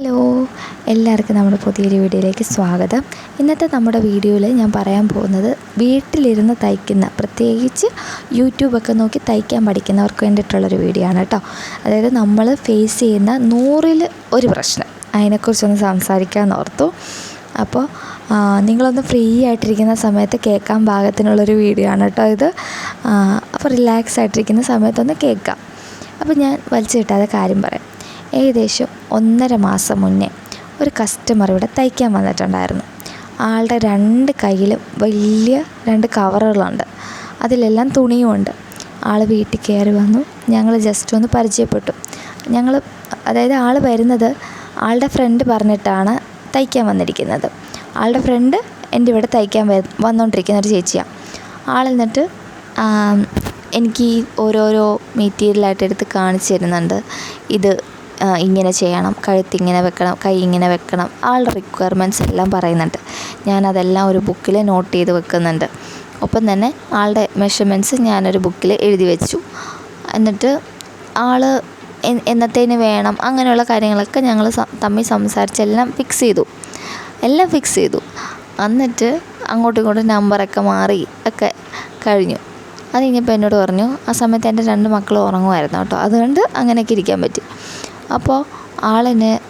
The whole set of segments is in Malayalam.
ഹലോ എല്ലാവർക്കും നമ്മുടെ പുതിയൊരു വീഡിയോയിലേക്ക് സ്വാഗതം. ഇന്നത്തെ നമ്മുടെ വീഡിയോയിൽ ഞാൻ പറയാൻ പോകുന്നത് വീട്ടിലിരുന്ന് തയ്ക്കുന്ന പ്രത്യേകിച്ച് യൂട്യൂബൊക്കെ നോക്കി തയ്ക്കാൻ പഠിക്കുന്നവർക്ക് വേണ്ടിയിട്ടുള്ളൊരു വീഡിയോ ആണ് കേട്ടോ. അതായത് നമ്മൾ ഫേസ് ചെയ്യുന്ന നൂറിൽ ഒരു പ്രശ്നം. അതിനെക്കുറിച്ചൊന്ന് സംസാരിക്കാമെന്ന് ഓർത്തു. അപ്പോൾ നിങ്ങളൊന്ന് ഫ്രീ ആയിട്ടിരിക്കുന്ന സമയത്ത് കേൾക്കാൻ പാകത്തിനുള്ളൊരു വീഡിയോ ആണ് കേട്ടോ ഇത്. അപ്പോൾ റിലാക്സ് ആയിട്ടിരിക്കുന്ന സമയത്തൊന്ന് കേൾക്കാം. അപ്പോൾ ഞാൻ വലിച്ചു കിട്ടാതെ കാര്യം പറയാം. ഏകദേശം ഒന്നര മാസം മുന്നേ ഒരു കസ്റ്റമർ ഇവിടെ തയ്ക്കാൻ വന്നിട്ടുണ്ടായിരുന്നു. ആളുടെ രണ്ട് കയ്യിലും വലിയ രണ്ട് കവറുകളുണ്ട് അതിലെല്ലാം തുണിയുമുണ്ട് ആൾ വീട്ടിൽ കയറി വന്നു. ഞങ്ങൾ ജസ്റ്റ് ഒന്ന് പരിചയപ്പെട്ടു. ഞങ്ങൾ അതായത് ആൾ വരുന്നത് ആളുടെ ഫ്രണ്ട് പറഞ്ഞിട്ടാണ് തയ്ക്കാൻ വന്നിരിക്കുന്നത്. ആളുടെ ഫ്രണ്ട് എന്റെ ഇവിടെ തയ്ക്കാൻ വന്നുകൊണ്ടിരിക്കുന്ന ഒരു ചേച്ചിയാണ് ആൾ എന്നിട്ട് എനിക്ക് ഓരോരോ മെറ്റീരിയലായിട്ട് എടുത്ത് കാണിച്ചു തരുന്നുണ്ട്. ഇത് ഇങ്ങനെ ചെയ്യണം കഴുത്ത് ഇങ്ങനെ വെക്കണം കൈ ഇങ്ങനെ വെക്കണം ആളുടെ റിക്വയർമെന്റ്സ് എല്ലാം പറയുന്നുണ്ട്. ഞാനതെല്ലാം ഒരു ബുക്കിൽ നോട്ട് ചെയ്ത് വെക്കുന്നുണ്ട്. ഒപ്പം തന്നെ ആളുടെ മെഷർമെന്റ്സ് ഞാനൊരു ബുക്കിൽ എഴുതി വെച്ചു. എന്നിട്ട് ആൾ എന്നത്തേന് വേണം അങ്ങനെയുള്ള കാര്യങ്ങളൊക്കെ ഞങ്ങൾ തമ്മിൽ സംസാരിച്ച് എല്ലാം ഫിക്സ് ചെയ്തു. എല്ലാം ഫിക്സ് ചെയ്തു. എന്നിട്ട് അങ്ങോട്ടും ഇങ്ങോട്ടും നമ്പറൊക്കെ മാറി ഒക്കെ കഴിഞ്ഞു. അത് കഴിഞ്ഞപ്പോൾ എന്നോട് പറഞ്ഞു ആ സമയത്ത് എന്റെ രണ്ട് മക്കൾ ഉറങ്ങുമായിരുന്നു കേട്ടോ. അതുകൊണ്ട് അങ്ങനെയൊക്കെ ഇരിക്കാൻ പറ്റി. അപ്പോൾ ആളെന്നെ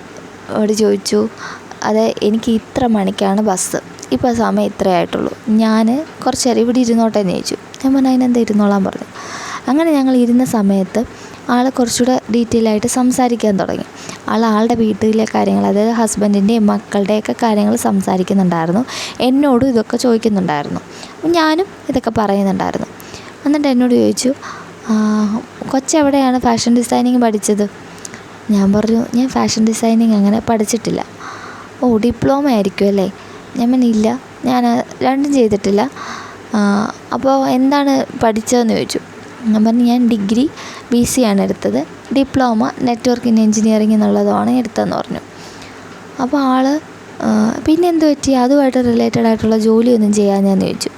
അവിടെ ചോദിച്ചു അത് എനിക്ക് ഇത്ര മണിക്കാണ് ബസ്. ഇപ്പോൾ സമയം ഇത്രേ ആയിട്ടുള്ളൂ. ഞാൻ കുറച്ച് നേരം ഇവിടെ ഇരുന്നോട്ടെ എന്ന് ചോദിച്ചു. ഞാൻ പറഞ്ഞു അതിനെന്താ ഇരുന്നോളാൻ പറഞ്ഞു? അങ്ങനെ ഞങ്ങൾ ഇരുന്ന സമയത്ത് ആൾ കുറച്ചുകൂടെ ഡീറ്റെയിൽ ആയിട്ട് സംസാരിക്കാൻ തുടങ്ങി. ആൾ ആളുടെ വീട്ടിലെ കാര്യങ്ങൾ അതായത് ഹസ്ബൻഡിന്റെയും മക്കളുടെയൊക്കെ കാര്യങ്ങൾ സംസാരിക്കുന്നുണ്ടായിരുന്നു. എന്നോടും ഇതൊക്കെ ചോദിക്കുന്നുണ്ടായിരുന്നു. ഞാനും ഇതൊക്കെ പറയുന്നുണ്ടായിരുന്നു. എന്നിട്ട് എന്നോട് ചോദിച്ചു "ആ, കൊച്ചെവിടെയാണ് ഫാഷൻ ഡിസൈനിങ് പഠിച്ചത്? ഞാൻ പറഞ്ഞു ഞാൻ ഫാഷൻ ഡിസൈനിങ് അങ്ങനെ പഠിച്ചിട്ടില്ല. ഓ ഡിപ്ലോമ ആയിരിക്കും അല്ലേ? ഞാൻ പറഞ്ഞു ഇല്ല ഞാൻ രണ്ടും ചെയ്തിട്ടില്ല. അപ്പോൾ എന്താണ് പഠിച്ചതെന്ന് ചോദിച്ചു. ഞാൻ പറഞ്ഞു ഞാൻ ഡിഗ്രി ബി സി ആണ് എടുത്തത്. ഡിപ്ലോമ നെറ്റ്വർക്ക് ഇൻ എൻജിനീയറിംഗ് എന്നുള്ളതാണ് എടുത്തതെന്ന് പറഞ്ഞു. അപ്പോൾ ആൾ പിന്നെ എന്ത് പറ്റി? അതുമായിട്ട് റിലേറ്റഡ് ആയിട്ടുള്ള ജോലിയൊന്നും ചെയ്യാഞ്ഞെന്ന് ചോദിച്ചു.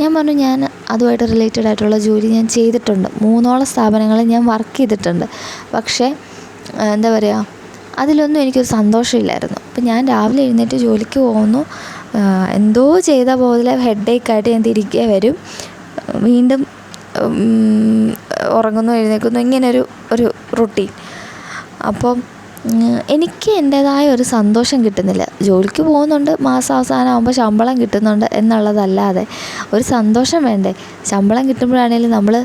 ഞാൻ പറഞ്ഞു ഞാൻ അതുമായിട്ട് റിലേറ്റഡ് ആയിട്ടുള്ള ജോലി ഞാൻ ചെയ്തിട്ടുണ്ട്. മൂന്നോളം സ്ഥാപനങ്ങളിൽ ഞാൻ വർക്ക് ചെയ്തിട്ടുണ്ട്. പക്ഷേ എന്താ പറയുക അതിലൊന്നും എനിക്കൊരു സന്തോഷമില്ലായിരുന്നു. അപ്പം ഞാൻ രാവിലെ എഴുന്നേറ്റ് ജോലിക്ക് പോകുന്നു. എന്തോ ചെയ്ത പോലെ ഹെഡേക്കായിട്ട് ഞാൻ തിരികെ വരും. വീണ്ടും ഉറങ്ങുന്നു എഴുന്നേൽക്കുന്നു ഇങ്ങനൊരു ഒരു റുട്ടീൻ അപ്പം എനിക്ക് എന്റേതായ ഒരു സന്തോഷം കിട്ടുന്നില്ല. ജോലിക്ക് പോകുന്നുണ്ട് മാസം അവസാനമാകുമ്പോൾ ശമ്പളം കിട്ടുന്നുണ്ട് എന്നുള്ളതല്ലാതെ ഒരു സന്തോഷം വേണ്ടേ? ശമ്പളം കിട്ടുമ്പോഴാണെങ്കിലും നമ്മൾ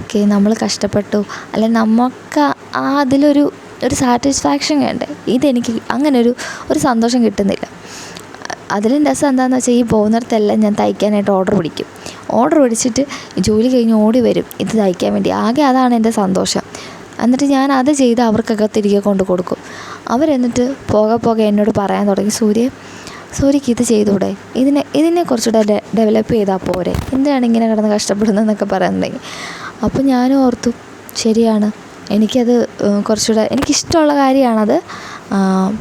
ഓക്കെ നമ്മൾ കഷ്ടപ്പെട്ടു. അല്ലെങ്കിൽ നമുക്ക് ആ അതിലൊരു ഒരു സാറ്റിസ്ഫാക്ഷൻ വേണ്ടേ? ഇതെനിക്ക് അങ്ങനെ ഒരു ഒരു സന്തോഷം കിട്ടുന്നില്ല. അതിലും രസം എന്താണെന്ന് വെച്ചാൽ ഈ പോകുന്നിടത്തെല്ലാം ഞാൻ തയ്ക്കാനായിട്ട് ഓർഡർ പിടിക്കും. ഓർഡർ പിടിച്ചിട്ട് ജോലി കഴിഞ്ഞ് ഓടി വരും. ഇത് തയ്ക്കാൻ വേണ്ടി. ആകെ അതാണ് എന്റെ സന്തോഷം. എന്നിട്ട് ഞാൻ അത് ചെയ്ത് അവർക്കൊക്കെ തിരികെ കൊണ്ട് കൊടുക്കും. അവരെന്നിട്ട് പോകെ പോകെ എന്നോട് പറയാൻ തുടങ്ങി സൂര്യ സൂര്യക്ക് ഇത് ചെയ്തൂടെ ഇതിനെ ഇതിനെ കുറച്ചുകൂടെ ഡെവലപ്പ് ചെയ്താൽ പോരെ? എന്തിനാണ് ഇങ്ങനെ കിടന്ന് കഷ്ടപ്പെടുന്നതെന്നൊക്കെ പറയാൻ തുടങ്ങി. അപ്പോൾ ഞാനും ഓർത്തു ശരിയാണ്. എനിക്കത് കുറച്ചുകൂടെ എനിക്കിഷ്ടമുള്ള കാര്യമാണത്.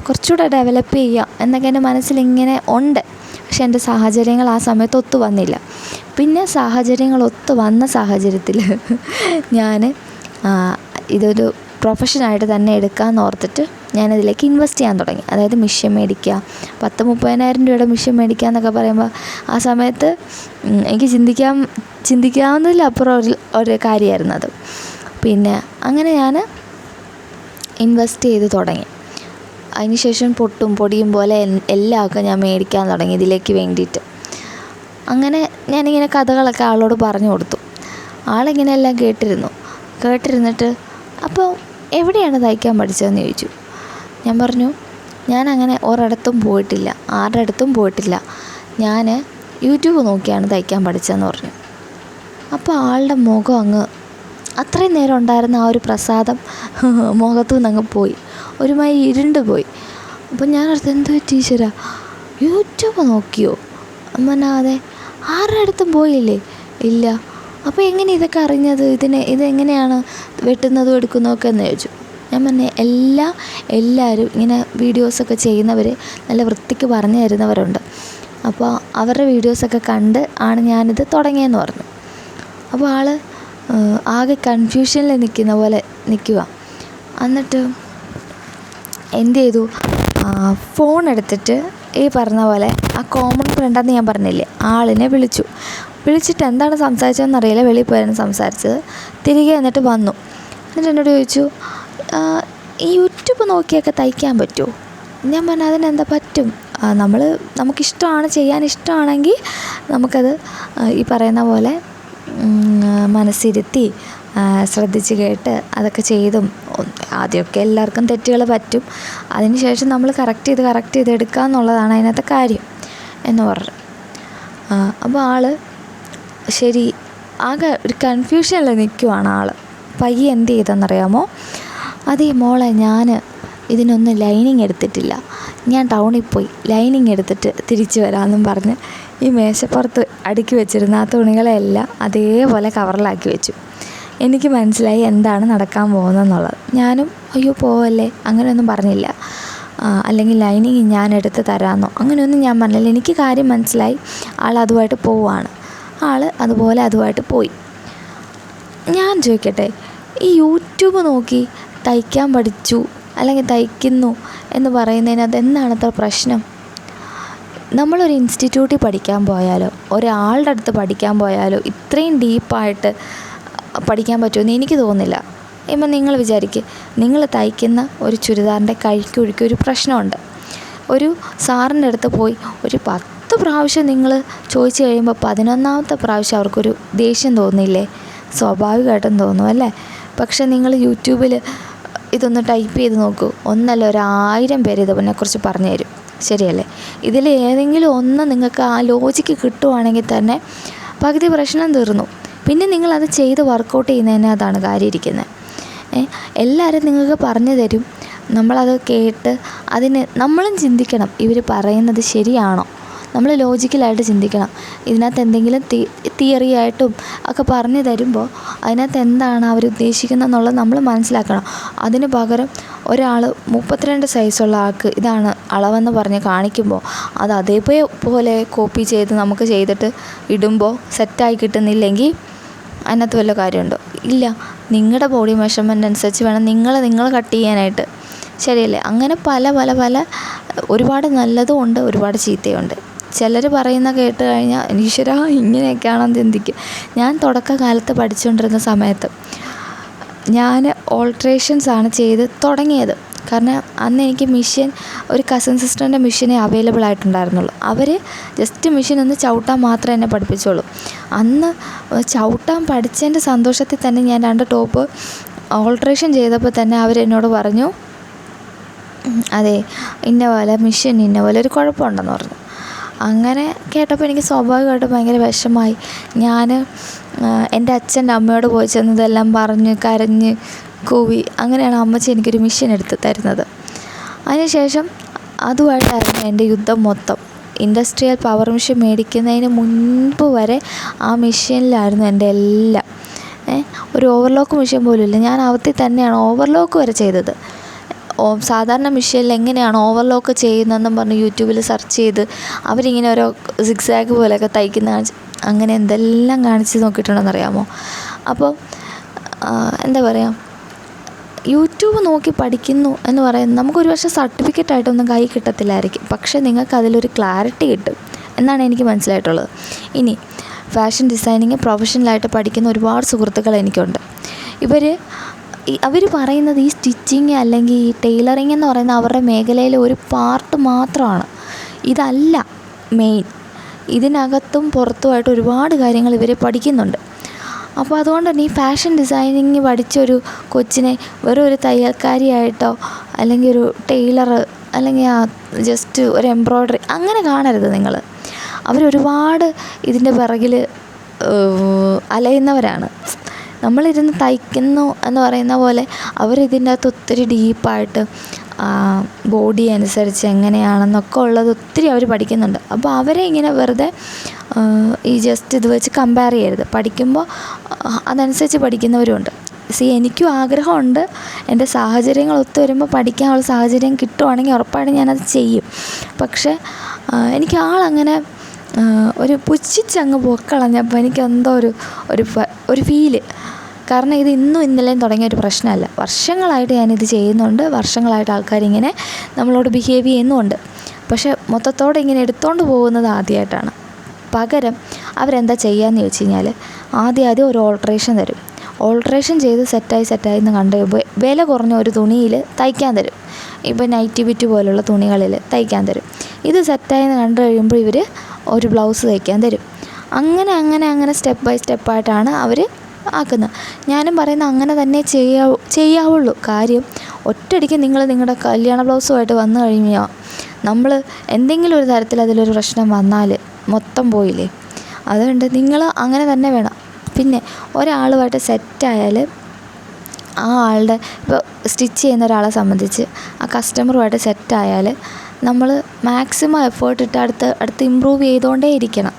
കുറച്ചുകൂടെ ഡെവലപ്പ് ചെയ്യുക എന്നൊക്കെ എന്റെ മനസ്സിലിങ്ങനെ ഉണ്ട്. പക്ഷെ എന്റെ സാഹചര്യങ്ങൾ ആ സമയത്ത് ഒത്തു വന്നില്ല. പിന്നെ സാഹചര്യങ്ങൾ ഒത്തു വന്ന സാഹചര്യത്തിൽ ഞാൻ ഇതൊരു പ്രൊഫഷനായിട്ട് തന്നെ എടുക്കാമെന്ന് ഓർത്തിട്ട് ഞാനതിലേക്ക് ഇൻവെസ്റ്റ് ചെയ്യാൻ തുടങ്ങി. അതായത് മിഷ്യൻ മേടിക്കുക. പത്ത് മുപ്പതിനായിരം രൂപയുടെ മിഷ്യൻ മേടിക്കുക എന്നൊക്കെ പറയുമ്പോൾ ആ സമയത്ത് എനിക്ക് ചിന്തിക്കാൻ ചിന്തിക്കാവുന്നതിലപ്പുറം ഒരു ഒരു കാര്യമായിരുന്നു അത്. പിന്നെ അങ്ങനെ ഞാൻ ഇൻവെസ്റ്റ് ചെയ്ത് തുടങ്ങി. അതിനുശേഷം പൊട്ടും പൊടിയും പോലെ എല്ലാമൊക്കെ ഞാൻ മേടിക്കാൻ തുടങ്ങി ഇതിലേക്ക് വേണ്ടിയിട്ട്. അങ്ങനെ ഞാനിങ്ങനെ കഥകളൊക്കെ ആളോട് പറഞ്ഞു കൊടുത്തു. ആളിങ്ങനെ എല്ലാം കേട്ടിരുന്നു. കേട്ടിരുന്നിട്ട് അപ്പോൾ എവിടെയാണ് തയ്ക്കാൻ പഠിച്ചതെന്ന് ചോദിച്ചു. ഞാൻ പറഞ്ഞു ഞാൻ അങ്ങനെ ഒരിടത്തും പോയിട്ടില്ല ആരുടെ അടുത്തും പോയിട്ടില്ല. ഞാൻ യൂട്യൂബ് നോക്കിയാണ് തയ്ക്കാൻ പഠിച്ചതെന്ന് പറഞ്ഞു. അപ്പോൾ ആളുടെ മുഖം അങ്ങ് അത്രയും നേരം ഉണ്ടായിരുന്ന ആ ഒരു പ്രസാദം മുഖത്തു നിന്നങ്ങ് പോയി. ഒരുമാതിരി ഇരുണ്ട് പോയി. അപ്പം ഞാൻ അടുത്ത് എന്ത് പറ്റി യൂട്യൂബ് നോക്കിയോ? അമ്മനാതെ ആരുടെ അടുത്തും പോയില്ലേ? ഇല്ല. അപ്പോൾ എങ്ങനെ ഇതൊക്കെ അറിഞ്ഞത്? ഇതിനെ ഇതെങ്ങനെയാണ് വെട്ടുന്നതും എടുക്കുന്നതൊക്കെ എന്ന് ചോദിച്ചു. ഞാൻ പറഞ്ഞ എല്ലാ എല്ലാവരും ഇങ്ങനെ വീഡിയോസൊക്കെ ചെയ്യുന്നവർ നല്ല വൃത്തിക്ക് പറഞ്ഞു തരുന്നവരുണ്ട്. അപ്പോൾ അവരുടെ വീഡിയോസൊക്കെ കണ്ട് ആണ് ഞാനിത് തുടങ്ങിയെന്ന് പറഞ്ഞു. അപ്പോൾ ആൾ ആകെ കൺഫ്യൂഷനിൽ നിൽക്കുന്ന പോലെ നിൽക്കുക എന്നിട്ട് എന്ത് ചെയ്തു? ഫോൺ എടുത്തിട്ട് ഈ പറഞ്ഞ പോലെ ആ കോമൺ ഫ്രണ്ടെന്ന് ഞാൻ പറഞ്ഞില്ലേ ആളിനെ വിളിച്ചു. വിളിച്ചിട്ട് എന്താണ് സംസാരിച്ചതെന്ന് അറിയില്ല വെളിയിൽ പോയായിരുന്നു സംസാരിച്ചത്. തിരികെ എന്നിട്ട് വന്നു. എന്നിട്ട് എന്നോട് ചോദിച്ചു ഈ യൂട്യൂബ് നോക്കിയൊക്കെ തയ്ക്കാൻ പറ്റുമോ? ഞാൻ പറഞ്ഞു അതിനെന്താ പറ്റും? നമ്മൾ നമുക്കിഷ്ടമാണ് ചെയ്യാൻ ഇഷ്ടമാണെങ്കിൽ നമുക്കത് ഈ പറയുന്ന പോലെ മനസ്സിരുത്തി ശ്രദ്ധിച്ച് കേട്ട് അതൊക്കെ ചെയ്തും. ആദ്യമൊക്കെ എല്ലാവർക്കും തെറ്റുകൾ പറ്റും. അതിന് ശേഷം നമ്മൾ കറക്റ്റ് ചെയ്ത് കറക്റ്റ് ചെയ്ത് എടുക്കുക എന്നുള്ളതാണ് അതിനകത്തെ കാര്യം എന്ന് പറഞ്ഞു. അപ്പോൾ ആൾ ശരി ആകെ ഒരു കൺഫ്യൂഷനിൽ നിൽക്കുവാണ് ആൾ പയ്യെ എന്ത് ചെയ്തെന്നറിയാമോ? അതേ മോളെ ഞാൻ ഇതിനൊന്നും ലൈനിങ് എടുത്തിട്ടില്ല. ഞാൻ ടൗണിൽ പോയി ലൈനിങ് എടുത്തിട്ട് തിരിച്ചു വരാമെന്നും പറഞ്ഞ് ഈ മേശപ്പുറത്ത് അടുക്കി വെച്ചിരുന്ന ആ തുണികളെല്ലാം അതേപോലെ കവറിലാക്കി വെച്ചു. എനിക്ക് മനസ്സിലായി എന്താണ് നടക്കാൻ പോകുന്നതെന്നുള്ളത്. ഞാനും അയ്യോ പോവല്ലേ? അങ്ങനെയൊന്നും പറഞ്ഞില്ല. അല്ലെങ്കിൽ ലൈനിങ് ഞാൻ എടുത്ത് തരാമെന്നോ? അങ്ങനെയൊന്നും ഞാൻ പറഞ്ഞില്ല. എനിക്ക് കാര്യം മനസ്സിലായി. ആൾ അതുമായിട്ട് പോവുകയാണ്. ആൾ അതുപോലെ അതുമായിട്ട് പോയി. ഞാൻ ചോദിക്കട്ടെ ഈ യൂട്യൂബ് നോക്കി തയ്ക്കാൻ പഠിച്ചു അല്ലെങ്കിൽ തയ്ക്കുന്നു എന്ന് പറയുന്നതിന് അതെന്താണത്ര പ്രശ്നം? നമ്മളൊരു ഇൻസ്റ്റിറ്റ്യൂട്ടിൽ പഠിക്കാൻ പോയാലോ ഒരാളുടെ അടുത്ത് പഠിക്കാൻ പോയാലോ ഇത്രയും ഡീപ്പായിട്ട് പഠിക്കാൻ പറ്റുമെന്ന് എനിക്ക് തോന്നുന്നില്ല. ഇപ്പം നിങ്ങൾ വിചാരിക്കുക നിങ്ങൾ തയ്ക്കുന്ന ഒരു ചുരിദാറിന്റെ കഴുക്കുഴുക്ക് ഒരു പ്രശ്നമുണ്ട്. ഒരു സാറിന്റെ അടുത്ത് പോയി ഒരു പത്ത് പ്രാവശ്യം നിങ്ങൾ ചോദിച്ചു കഴിയുമ്പോൾ പതിനൊന്നാമത്തെ പ്രാവശ്യം അവർക്കൊരു ദേഷ്യം തോന്നില്ലേ? സ്വാഭാവികമായിട്ടും തോന്നും അല്ലേ? പക്ഷേ നിങ്ങൾ യൂട്യൂബിൽ ഇതൊന്ന് ടൈപ്പ് ചെയ്ത് നോക്കൂ. ഒന്നല്ല ഒരു ആയിരം പേര് ഇതിനെക്കുറിച്ച് പറഞ്ഞു തരും. ശരിയല്ലേ? ഇതിൽ ഏതെങ്കിലും ഒന്ന് നിങ്ങൾക്ക് ആ ലോജിക്ക് കിട്ടുവാണെങ്കിൽ തന്നെ പകുതി പ്രശ്നം തീർന്നു. പിന്നെ നിങ്ങളത് ചെയ്ത് വർക്കൗട്ട് ചെയ്യുന്നതിനകത്താണ് കാര്യം ഇരിക്കുന്നത്. എല്ലാവരും നിങ്ങൾക്ക് പറഞ്ഞു തരും. നമ്മളത് കേട്ട് അതിന് നമ്മളും ചിന്തിക്കണം. ഇവർ പറയുന്നത് ശരിയാണോ? നമ്മൾ ലോജിക്കലായിട്ട് ചിന്തിക്കണം. ഇതിനകത്ത് എന്തെങ്കിലും തിയറി ആയിട്ടും ഒക്കെ പറഞ്ഞു തരുമ്പോൾ അതിനകത്ത് എന്താണ് അവർ ഉദ്ദേശിക്കുന്നത് എന്നുള്ളത് നമ്മൾ മനസ്സിലാക്കണം. അതിന് പകരം ഒരാൾ മുപ്പത്തിരണ്ട് സൈസുള്ള ആൾക്ക് ഇതാണ് അളവെന്ന് പറഞ്ഞ് കാണിക്കുമ്പോൾ അത് അതേപോലെ കോപ്പി ചെയ്ത് നമുക്ക് ചെയ്തിട്ട് ഇടുമ്പോൾ സെറ്റായി കിട്ടുന്നില്ലെങ്കിൽ അതിനകത്ത് വല്ല കാര്യമുണ്ടോ? ഇല്ല. നിങ്ങളുടെ ബോഡി മെഷർമെന്റ് അനുസരിച്ച് വേണം നിങ്ങൾ നിങ്ങൾ കട്ട് ചെയ്യാനായിട്ട്. ശരിയല്ലേ? അങ്ങനെ പല പല പല ഒരുപാട് നല്ലതും ഉണ്ട് ഒരുപാട് ചീത്തയുണ്ട് ചിലർ പറയുന്ന കേട്ട് കഴിഞ്ഞാൽ ഈശ്വര ഇങ്ങനെയൊക്കെയാണെന്ന് ചിന്തിക്കും. ഞാൻ തുടക്കകാലത്ത് പഠിച്ചുകൊണ്ടിരുന്ന സമയത്ത് ഞാൻ ഓൾട്രേഷൻസാണ് ചെയ്ത് തുടങ്ങിയത്. കാരണം അന്ന് എനിക്ക് മിഷ്യൻ ഒരു കസിൻ സിസ്റ്ററിന്റെ മിഷ്യനെ അവൈലബിൾ ആയിട്ടുണ്ടായിരുന്നുള്ളൂ. അവർ ജസ്റ്റ് മിഷ്യൻ ഒന്ന് ചവിട്ടാൻ മാത്രമേ എന്നെ പഠിപ്പിച്ചുള്ളൂ. അന്ന് ചവിട്ടാൻ പഠിച്ചതിന്റെ സന്തോഷത്തിൽ തന്നെ ഞാൻ രണ്ട് ടോപ്പ് ഓൾട്രേഷൻ ചെയ്തപ്പോൾ തന്നെ അവരെന്നോട് പറഞ്ഞു അതെ ഇന്ന പോലെ മിഷ്യൻ ഇന്ന പോലെ ഒരു കുഴപ്പമുണ്ടെന്ന് പറഞ്ഞു. അങ്ങനെ കേട്ടപ്പോൾ എനിക്ക് സ്വാഭാവികമായിട്ടും ഭയങ്കര വിഷമായി ഞാൻ എന്റെ അച്ഛന്റെ അമ്മയോട് പോയി ചെന്നതെല്ലാം പറഞ്ഞ് കരഞ്ഞ് കൂവി അങ്ങനെയാണ് അമ്മച്ചി എനിക്കൊരു മിഷ്യൻ എടുത്ത് തരുന്നത്. അതിനുശേഷം അതുമായിട്ടായിരുന്നു എന്റെ യുദ്ധം മൊത്തം. ഇൻഡസ്ട്രിയൽ പവർ മെഷീൻ മേടിക്കുന്നതിന് മുൻപ് വരെ ആ മെഷീനിലായിരുന്നു എന്റെ എല്ലാം. ഒരു ഓവർലോക്ക് മെഷീൻ പോലും ഇല്ല. ഞാൻ അവത്തിൽ തന്നെയാണ് ഓവർലോക്ക് വരെ ചെയ്തത്. സാധാരണ മെഷീനിൽ എങ്ങനെയാണ് ഓവർലോക്ക് ചെയ്യുന്നതെന്നും പറഞ്ഞ് യൂട്യൂബിൽ സെർച്ച് ചെയ്ത് അവരിങ്ങനെ ഓരോ സിക്സാഗ് പോലെയൊക്കെ തയ്ക്കുന്ന കാണിച്ച് അങ്ങനെ എന്തെല്ലാം കാണിച്ച് നോക്കിയിട്ടുണ്ടെന്നറിയാമോ? അപ്പോൾ എന്താ പറയുക യൂട്യൂബ് നോക്കി പഠിക്കുന്നു എന്ന് പറയുന്നത് നമുക്കൊരു പക്ഷേ സർട്ടിഫിക്കറ്റ് ആയിട്ടൊന്നും കൈ കിട്ടത്തില്ലായിരിക്കും. പക്ഷേ നിങ്ങൾക്ക് അതിലൊരു ക്ലാരിറ്റി കിട്ടും എന്നാണ് എനിക്ക് മനസ്സിലായിട്ടുള്ളത്. ഇനി ഫാഷൻ ഡിസൈനിങ് പ്രൊഫഷണലായിട്ട് പഠിക്കുന്ന ഒരുപാട് സുഹൃത്തുക്കൾ എനിക്കുണ്ട്. ഇവർ അവർ പറയുന്നത് ഈ സ്റ്റിച്ചിങ് അല്ലെങ്കിൽ ഈ ടൈലറിങ് എന്ന് പറയുന്ന അവരുടെ മേഖലയിലെ ഒരു പാർട്ട് മാത്രമാണ്. ഇതല്ല മെയിൻ ഇതിനകത്തും പുറത്തുമായിട്ട് ഒരുപാട് കാര്യങ്ങൾ ഇവർ പഠിക്കുന്നുണ്ട്. അപ്പോൾ അതുകൊണ്ട് തന്നെ ഈ ഫാഷൻ ഡിസൈനിങ് പഠിച്ചൊരു കൊച്ചിനെ വെറും ഒരു തയ്യൽക്കാരിയായിട്ടോ അല്ലെങ്കിൽ ഒരു ടൈലർ അല്ലെങ്കിൽ ജസ്റ്റ് ഒരു എംബ്രോയ്ഡറി അങ്ങനെ കാണരുത് നിങ്ങൾ. അവരൊരുപാട് ഇതിന്റെ പിറകിൽ അലയുന്നവരാണ്. നമ്മളിരുന്ന് തയ്ക്കുന്നു എന്ന് പറയുന്ന പോലെ അവരിതിന്റെ അകത്ത് ഒത്തിരി ഡീപ്പായിട്ട് ബോഡി അനുസരിച്ച് എങ്ങനെയാണെന്നൊക്കെ ഉള്ളത് ഒത്തിരി അവർ പഠിക്കുന്നുണ്ട്. അപ്പോൾ അവരെ ഇങ്ങനെ വെറുതെ ഈ ജസ്റ്റ് ഇത് വെച്ച് കമ്പയർ ചെയ്യരുത്. പഠിക്കുമ്പോൾ അതനുസരിച്ച് പഠിക്കുന്നവരുമുണ്ട്. സി എനിക്കും ആഗ്രഹമുണ്ട്. എന്റെ സാഹചര്യങ്ങൾ ഒത്തു വരുമ്പോൾ പഠിക്കാനുള്ള സാഹചര്യം കിട്ടുവാണെങ്കിൽ ഉറപ്പായിട്ടും ഞാനത് ചെയ്യും. പക്ഷേ എനിക്ക് ആളങ്ങനെ ഒരു പുച്ഛിച്ചങ്ങ് പൊക്കളഞ്ഞപ്പോൾ എനിക്ക് എന്തോ ഒരു ഒരു ഒരു ഫീൽ കാരണം ഇത് ഇന്നും ഇന്നലെയും തുടങ്ങിയ ഒരു പ്രശ്നമല്ല. വർഷങ്ങളായിട്ട് ഞാനിത് ചെയ്യുന്നുണ്ട്. വർഷങ്ങളായിട്ട് ആൾക്കാരിങ്ങനെ നമ്മളോട് ബിഹേവ് ചെയ്യുന്നുമുണ്ട് പക്ഷേ മൊത്തത്തോടെ ഇങ്ങനെ എടുത്തുകൊണ്ട് പോകുന്നത് ആദ്യമായിട്ടാണ് പകരം അവരെന്താ ചെയ്യാന്ന് ചോദിച്ചു കഴിഞ്ഞാൽ ആദ്യം ആദ്യം ഒരു ഓൾട്രേഷൻ തരും. ഓൾട്രേഷൻ ചെയ്ത് സെറ്റായി സെറ്റായി എന്ന് കണ്ടു കഴിയുമ്പോൾ വില കുറഞ്ഞ ഒരു തുണിയിൽ തയ്ക്കാൻ തരും. ഇപ്പോൾ നൈറ്റി ബിറ്റ് പോലുള്ള തുണികളിൽ തയ്ക്കാൻ തരും. ഇത് സെറ്റായി എന്ന് കണ്ടു കഴിയുമ്പോൾ ഇവർ ഒരു ബ്ലൗസ് തയ്ക്കാൻ തരും. അങ്ങനെ അങ്ങനെ അങ്ങനെ സ്റ്റെപ്പ് ബൈ സ്റ്റെപ്പായിട്ടാണ് അവർ ആക്കുന്നത് ഞാനും പറയുന്നത് അങ്ങനെ തന്നെ ചെയ്യാ ചെയ്യാവുള്ളൂ. കാര്യം ഒറ്റയടിക്ക് നിങ്ങൾ നിങ്ങളുടെ കല്യാണ ബ്ലൗസുമായിട്ട് വന്നു കഴിഞ്ഞാൽ നമ്മൾ എന്തെങ്കിലും ഒരു തരത്തിൽ അതിലൊരു പ്രശ്നം വന്നാൽ മൊത്തം പോയില്ലേ? അതുകൊണ്ട് നിങ്ങൾ അങ്ങനെ തന്നെ വേണം. പിന്നെ ഒരാളുമായിട്ട് സെറ്റായാൽ ആ ആളുടെ ഇപ്പോൾ സ്റ്റിച്ച് ചെയ്യുന്ന ഒരാളെ സംബന്ധിച്ച് ആ കസ്റ്റമറുമായിട്ട് സെറ്റായാൽ നമ്മൾ മാക്സിമം എഫേർട്ട് ഇട്ട് അടുത്ത് അടുത്ത് ഇമ്പ്രൂവ് ചെയ്തുകൊണ്ടേ ഇരിക്കണം.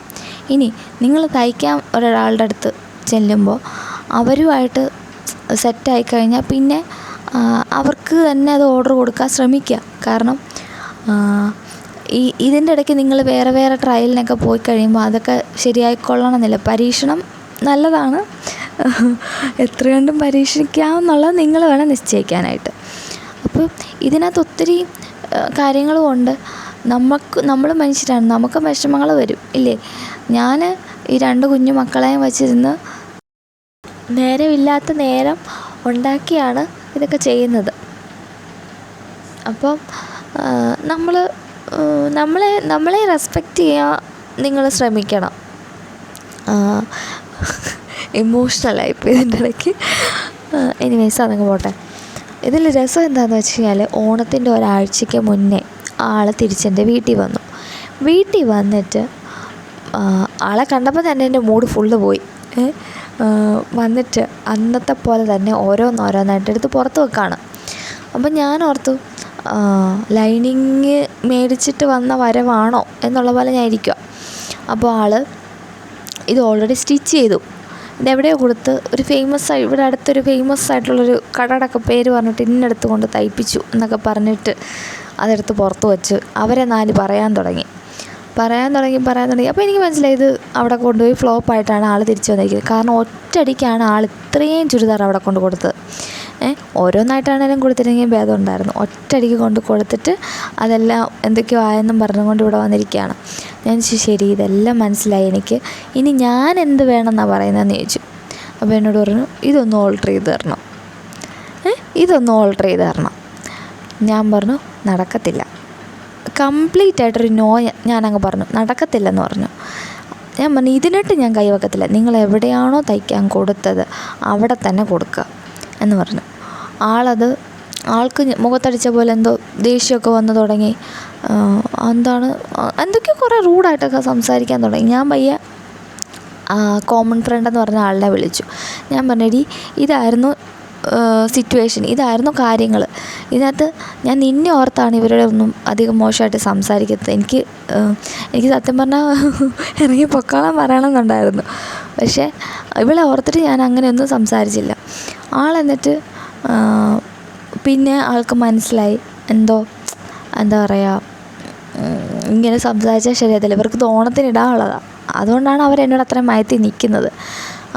ഇനി നിങ്ങൾ തയ്ക്കാൻ ഒരാളുടെ അടുത്ത് ചെല്ലുമ്പോൾ അവരുമായിട്ട് സെറ്റായി കഴിഞ്ഞാൽ പിന്നെ അവർക്ക് തന്നെ അത് ഓർഡർ കൊടുക്കാൻ ശ്രമിക്കുക. കാരണം ഈ ഇതിന്റെ ഇടയ്ക്ക് നിങ്ങൾ വേറെ വേറെ ട്രയലിനൊക്കെ പോയി കഴിയുമ്പോൾ അതൊക്കെ ശരിയായിക്കൊള്ളണമെന്നില്ല. പരീക്ഷണം നല്ലതാണ്. എത്ര കണ്ടും പരീക്ഷിക്കാമെന്നുള്ളത് നിങ്ങൾ വേണം നിശ്ചയിക്കാനായിട്ട്. അപ്പോൾ ഇതിനകത്ത് ഒത്തിരി കാര്യങ്ങളുമുണ്ട് നമുക്ക് നമ്മൾ മനുഷ്യരാണ് നമുക്ക് വിഷമങ്ങൾ വരും. ഇല്ലേ? ഞാൻ ഈ രണ്ട് കുഞ്ഞു മക്കളെയും വച്ചിരുന്ന് നേരമില്ലാത്ത നേരം ഉണ്ടാക്കിയാണ് ഇതൊക്കെ ചെയ്യുന്നത്. അപ്പം നമ്മൾ നമ്മളെ നമ്മളെ റെസ്പെക്റ്റ് ചെയ്യാൻ നിങ്ങൾ ശ്രമിക്കണം. ഇമോഷണലായിപ്പോൾ ഇതിന്റെ ഇടയ്ക്ക്. എനിവേസ് അതങ്ങ് പോട്ടെ. ഇതിൽ രസം എന്താണെന്ന് വെച്ച് കഴിഞ്ഞാൽ ഓണത്തിന്റെ ഒരാഴ്ചയ്ക്ക് മുന്നേ ആൾ തിരിച്ചെന്റെ വീട്ടിൽ വന്നു. വീട്ടിൽ വന്നിട്ട് ആളെ കണ്ടപ്പോൾ തന്നെ എന്റെ മൂഡ് ഫുള്ള് പോയി. വന്നിട്ട് അന്നത്തെ പോലെ തന്നെ ഓരോന്നോരോന്നായിട്ട് എടുത്ത് പുറത്ത് വെക്കാണ്. അപ്പം ഞാൻ ഓർത്തു ലൈനിങ് മേടിച്ചിട്ട് വന്ന വരവാണോ എന്നുള്ള പോലെ ഞാൻ ഇരിക്കുക അപ്പോൾ ആൾ ഇത് ഓൾറെഡി സ്റ്റിച്ച് ചെയ്തു. ഇതെവിടെയോ കൊടുത്ത് ഒരു ഫേമസ് ആയി ഇവിടെ അടുത്തൊരു ഫേമസ് ആയിട്ടുള്ളൊരു കടയുടെയൊക്കെ പേര് പറഞ്ഞിട്ട് ഇന്നടുത്ത് കൊണ്ട് തയ്പ്പിച്ചു എന്നൊക്കെ പറഞ്ഞിട്ട് അതെടുത്ത് പുറത്ത് വെച്ച് അവരെ നാല് പറയാൻ തുടങ്ങി. പറയാൻ തുടങ്ങി പറയാൻ തുടങ്ങി. അപ്പോൾ എനിക്ക് മനസ്സിലായി ഇത് അവിടെ കൊണ്ടുപോയി ഫ്ലോപ്പ് ആയിട്ടാണ് ആൾ തിരിച്ചു വന്നിരിക്കുന്നത്. കാരണം ഒറ്റയടിക്കാണ് ആൾ ഇത്രയും ചുരിദാർ അവിടെ കൊണ്ട് കൊടുത്തത്. ഏഹ് ഓരോന്നായിട്ടാണേലും കൊടുത്തിരുന്നെങ്കിൽ ഭേദം ഉണ്ടായിരുന്നു. ഒറ്റയടിക്ക് കൊണ്ട് കൊടുത്തിട്ട് അതെല്ലാം എന്തൊക്കെയോ ആയെന്നും പറഞ്ഞുകൊണ്ട് ഇവിടെ വന്നിരിക്കുകയാണ്. ഞാൻ ശരി ഇതെല്ലാം മനസ്സിലായി എനിക്ക്. ഇനി ഞാൻ എന്ത് വേണമെന്നാണ് പറയുന്നതെന്ന് ചോദിച്ചു. അപ്പോൾ എന്നോട് പറഞ്ഞു ഇതൊന്ന് ഓൾട്ടർ ചെയ്ത് തരണം. ഏഹ് ഇതൊന്ന് ഓൾട്ടർ ചെയ്ത് തരണം. ഞാൻ പറഞ്ഞു നടക്കത്തില്ല. കംപ്ലീറ്റ് ആയിട്ടൊരു നോ ഞാനങ്ങ് പറഞ്ഞു. നടക്കത്തില്ലെന്ന് പറഞ്ഞു. ഞാൻ പറഞ്ഞു ഇതിനിട്ട് ഞാൻ കൈവക്കത്തില്ല. നിങ്ങൾ എവിടെയാണോ തയ്ക്കാൻ കൊടുത്തത് അവിടെ തന്നെ കൊടുക്കുക. എന്ന് പറഞ്ഞു. ആളത് ആൾക്ക് മുഖത്തടിച്ച പോലെ എന്തോ ദേഷ്യമൊക്കെ വന്നു തുടങ്ങി. എന്താണ് എന്തൊക്കെയോ കുറേ റൂഡായിട്ടൊക്കെ സംസാരിക്കാൻ തുടങ്ങി. ഞാൻ പയ്യ കോമൺ ഫ്രണ്ട് എന്ന് പറഞ്ഞ ആളിനെ വിളിച്ചു. ഞാൻ പറഞ്ഞടി ഇതായിരുന്നു സിറ്റുവേഷൻ ഇതായിരുന്നു കാര്യങ്ങൾ. ഇതിനകത്ത് ഞാൻ നിന്നെ ഓർത്താണ് ഇവരുടെ ഒന്നും അധികം മോശമായിട്ട് സംസാരിക്കുന്നത് എനിക്ക് എനിക്ക് സത്യം പറഞ്ഞാൽ ഇറങ്ങി പൊക്കോളാൻ പറയണമെന്നുണ്ടായിരുന്നു. പക്ഷേ ഇവളെ ഓർത്തിട്ട് ഞാൻ അങ്ങനെയൊന്നും സംസാരിച്ചില്ല. ആളെന്നിട്ട് പിന്നെ ആൾക്ക് മനസ്സിലായി. എന്തോ എന്താ പറയുക ഇങ്ങനെ സംസാരിച്ചാൽ ശരിയാകത്തില്ല. ഇവർക്ക് ഇടാനുള്ളതാണ് അതുകൊണ്ടാണ് അവർ എന്നോട് അത്രയും മയത്തി നിൽക്കുന്നത്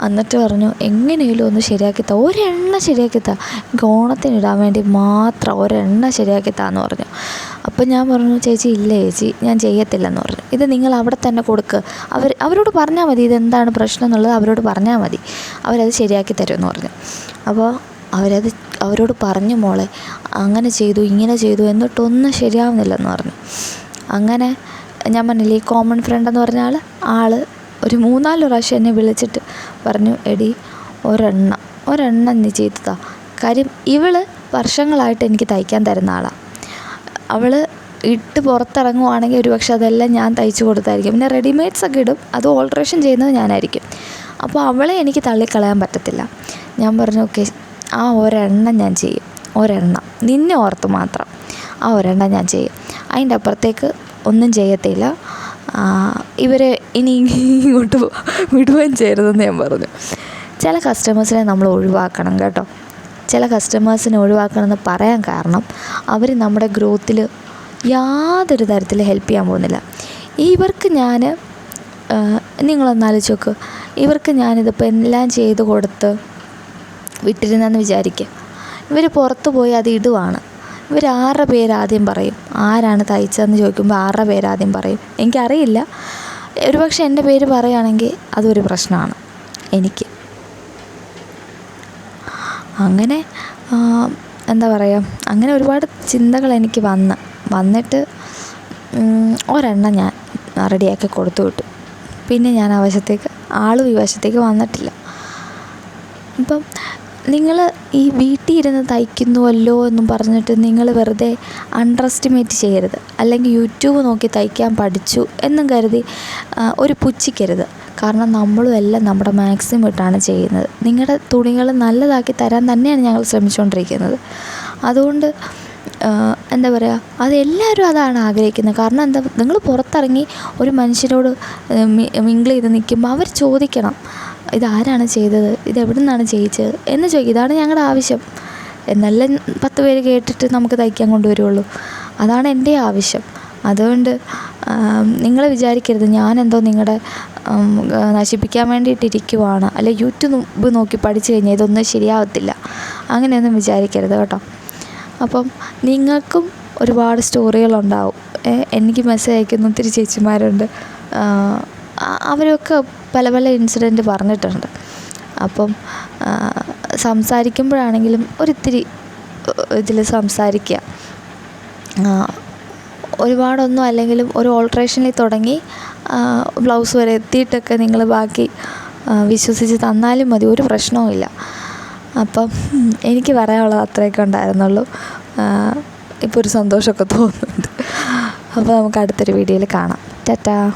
എന്നിട്ട് പറഞ്ഞു എങ്ങനെയെങ്കിലും ഒന്ന് ശരിയാക്കി താ ഒരെണ്ണ ശരിയാക്കി താ എനിക്ക് ഓണത്തിനിടാൻ വേണ്ടി മാത്രം ഒരെണ്ണ ശരിയാക്കി താന്ന് പറഞ്ഞു. അപ്പം ഞാൻ പറഞ്ഞു ചേച്ചി ഇല്ല ചേച്ചി ഞാൻ ചെയ്യത്തില്ലെന്ന് പറഞ്ഞു. ഇത് നിങ്ങൾ അവിടെ തന്നെ കൊടുക്കുക അവർ അവരോട് പറഞ്ഞാൽ മതി ഇതെന്താണ് പ്രശ്നം എന്നുള്ളത് അവരോട് പറഞ്ഞാൽ മതി. അവരത് ശരിയാക്കി തരുമെന്ന് പറഞ്ഞു. അപ്പോൾ അവരത് അവരോട് പറഞ്ഞു മോളെ അങ്ങനെ ചെയ്തു ഇങ്ങനെ ചെയ്തു എന്നിട്ടൊന്നും ശരിയാവുന്നില്ലെന്ന് പറഞ്ഞു. അങ്ങനെ ഞാൻ പറഞ്ഞില്ലേ ഈ കോമൺ ഫ്രണ്ട് എന്ന് പറഞ്ഞാൽ ആൾ ഒരു മൂന്നാൽ പ്രാവശ്യം എന്നെ വിളിച്ചിട്ട് പറഞ്ഞു എടി ഒരെണ്ണം ഒരെണ്ണം നീ ചെയ്തതാ കാര്യം ഇവൾ വർഷങ്ങളായിട്ട് എനിക്ക് തയ്ക്കാൻ തരുന്ന ആളാണ് അവൾ ഇട്ട് പുറത്തിറങ്ങുവാണെങ്കിൽ ഒരു പക്ഷെ അതെല്ലാം ഞാൻ തയ്ച്ചു കൊടുത്തായിരിക്കും. പിന്നെ റെഡിമെയ്ഡ്സ് ഒക്കെ ഇടും. അത് ഓൾട്രേഷൻ ചെയ്യുന്നത് ഞാനായിരിക്കും. അപ്പോൾ അവളെ എനിക്ക് തള്ളിക്കളയാൻ പറ്റത്തില്ല. ഞാൻ പറഞ്ഞു ഓക്കെ ആ ഒരെണ്ണം ഞാൻ ചെയ്യും. ഒരെണ്ണം. നിന്നെ ഓർത്ത് മാത്രം ആ ഒരെണ്ണം ഞാൻ ചെയ്യും. അതിന്റെ അപ്പുറത്തേക്ക് ഒന്നും ചെയ്യത്തില്ല. ഇവർ ഇനി ഇങ്ങോട്ട് വിടുകയും ചെയ്യരുതെന്ന് ഞാൻ പറഞ്ഞു. ചില കസ്റ്റമേഴ്സിനെ നമ്മൾ ഒഴിവാക്കണം കേട്ടോ. ചില കസ്റ്റമേഴ്സിനെ ഒഴിവാക്കണം എന്ന് പറയാൻ കാരണം അവർ നമ്മുടെ ഗ്രോത്തിൽ യാതൊരു തരത്തിൽ ഹെൽപ്പ് ചെയ്യാൻ പോകുന്നില്ല. ഇവർക്ക് ഞാൻ നിങ്ങളൊന്നാലോചിച്ച് നോക്ക്. ഇവർക്ക് ഞാനിതിപ്പോൾ എല്ലാം ചെയ്ത് കൊടുത്ത് വിട്ടിരുന്നെന്ന് വിചാരിക്കുക ഇവർ പുറത്ത് പോയി അത് ഇടുവാണ്. ഇവർ ആരുടെ പേരാദ്യം പറയും. ആരാണ് തയ്ച്ചതെന്ന് ചോദിക്കുമ്പോൾ ആരുടെ പേരാദ്യം പറയും. എനിക്കറിയില്ല. ഒരുപക്ഷെ എന്റെ പേര് പറയുകയാണെങ്കിൽ അതൊരു പ്രശ്നമാണ്. എനിക്ക്. അങ്ങനെ എന്താ പറയുക അങ്ങനെ ഒരുപാട് ചിന്തകൾ എനിക്ക് വന്ന് വന്നിട്ട് ഒരെണ്ണം ഞാൻ റെഡിയാക്കി കൊടുത്തു വിട്ടു. പിന്നെ ഞാൻ ആ വശത്തേക്ക് ആളും ഈ വശത്തേക്ക് വന്നിട്ടില്ല. ഇപ്പം നിങ്ങൾ ഈ വീട്ടിൽ ഇരുന്ന് തയ്ക്കുന്നുവല്ലോ എന്നും പറഞ്ഞിട്ട് നിങ്ങൾ വെറുതെ അണ്ടർ എസ്റ്റിമേറ്റ് ചെയ്യരുത്. അല്ലെങ്കിൽ യൂട്യൂബ് നോക്കി തയ്ക്കാൻ പഠിച്ചു എന്നും കരുതി ഒരു പുച്ഛിക്കരുത്. കാരണം നമ്മളും എല്ലാം നമ്മുടെ മാക്സിമം ഇട്ടാണ് ചെയ്യുന്നത്. നിങ്ങളുടെ തുണികൾ നല്ലതാക്കി തരാൻ തന്നെയാണ് ഞങ്ങൾ ശ്രമിച്ചുകൊണ്ടിരിക്കുന്നത്. അതുകൊണ്ട് എന്താ പറയുക അതെല്ലാവരും അതാണ് ആഗ്രഹിക്കുന്നത്. കാരണം എന്താ നിങ്ങൾ പുറത്തിറങ്ങി ഒരു മനുഷ്യരോട് മിങ്കിൾ ചെയ്ത് നിൽക്കുമ്പോൾ അവർ ചോദിക്കണം ഇതാരാണ് ചെയ്തത്? ഇതെവിടെ നിന്നാണ് ചെയ്യിച്ചത്? എന്ന് ചോദിക്കും. ഇതാണ് ഞങ്ങളുടെ ആവശ്യം. എന്നല്ല പത്ത് പേര് കേട്ടിട്ട് നമുക്ക് തയ്ക്കാൻ കൊണ്ടുവരുള്ളൂ. അതാണ് എന്റെ ആവശ്യം. അതുകൊണ്ട് നിങ്ങൾ വിചാരിക്കരുത്. ഞാനെന്തോ നിങ്ങളുടെ നശിപ്പിക്കാൻ വേണ്ടിയിട്ടിരിക്കുവാണ്. അല്ലെ യൂട്യൂബ് നോക്കി പഠിച്ചു കഴിഞ്ഞാൽ ഇതൊന്നും ശരിയാവത്തില്ല. അങ്ങനെയൊന്നും വിചാരിക്കരുത് കേട്ടോ. അപ്പം നിങ്ങൾക്കും ഒരുപാട് സ്റ്റോറികളുണ്ടാവും. എനിക്ക് മെസ്സേജ് അയക്കുന്ന ഒത്തിരി ചേച്ചിമാരുണ്ട്. അവരൊക്കെ പല പല ഇൻസിഡന്റ് പറഞ്ഞിട്ടുണ്ട്. അപ്പം സംസാരിക്കുമ്പോഴാണെങ്കിലും ഒരിത്തിരി ഇതിൽ സംസാരിക്കുക ഒരുപാടൊന്നും അല്ലെങ്കിലും ഒരു ഓൾട്രേഷനിൽ തുടങ്ങി ബ്ലൗസ് വരെ എത്തിയിട്ടൊക്കെ നിങ്ങൾ ബാക്കി വിശ്വസിച്ച് തന്നാലും മതി. ഒരു പ്രശ്നവുമില്ല. അപ്പം എനിക്ക് പറയാനുള്ളത് അത്രയൊക്കെ ഉണ്ടായിരുന്നുള്ളൂ. ഇപ്പോൾ ഒരു സന്തോഷമൊക്കെ തോന്നുന്നുണ്ട്. അപ്പോൾ നമുക്ക് അടുത്തൊരു വീഡിയോയിൽ കാണാം. ടാറ്റാ.